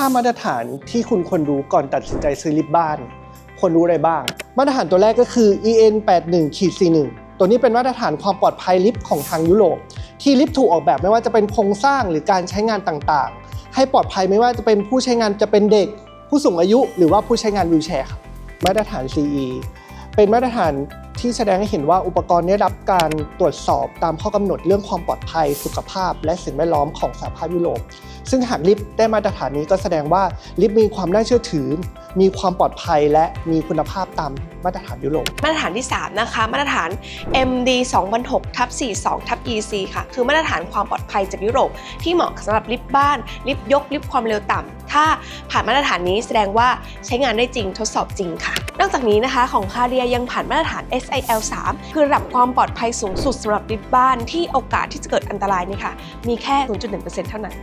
5มาตรฐานที่คุณควรรู้ก่อนตัดสินใจซื้อลิฟต์บ้านควรรู้อะไรบ้าง มาตรฐานตัวแรกก็คือ EN 8 1 41ตัวนี้เป็นมาตรฐานความปลอดภัยลิฟต์ของทางยุโรป ที่ลิฟต์ถูกออกแบบไม่ว่าจะเป็นโครงสร้างหรือการใช้งานต่างๆ ให้ปลอดภัยไม่ว่าจะเป็นผู้ใช้งานจะเป็นเด็ก ผู้สูงอายุ หรือว่าผู้ใช้งานวีลแชร์ครับมาตรฐาน CE เป็นมาตรฐานที่แสดงให้เห็นว่าอุปกรณ์ได้รับการตรวจสอบตามข้อกำหนดเรื่องความปลอดภัยสุขภาพ และสิ่งแวดล้อมของสหภาพยุโรป ซึ่งหากลิฟต์ได้มาตรฐานนี้ก็แสดงว่าลิฟต์มีความน่าเชื่อถือ มีความปลอดภัยและมีคุณภาพตามมาตรฐานยุโรป มาตรฐานที่ 3 นะคะ มาตรฐาน MD 2006ทับ42ทับ EC ค่ะ คือมาตรฐานความปลอดภัยจากยุโรป ที่เหมาะสำหรับลิฟต์บ้าน ลิฟต์ยก ลิฟต์ความเร็วต่ำ ถ้าผ่านมาตรฐานนี้แสดงว่าใช้งานได้จริงทดสอบจริงค่ะ นอกจากนี้นะคะของคาเดียยังผ่านมาตรฐาน SIL 3คือระดับความปลอดภัยสูงสุดสำหรับลิฟต์บ้านที่โอกาสที่จะเกิดอันตรายนี่ค่ะ มีแค่ 0.1%เท่านั้น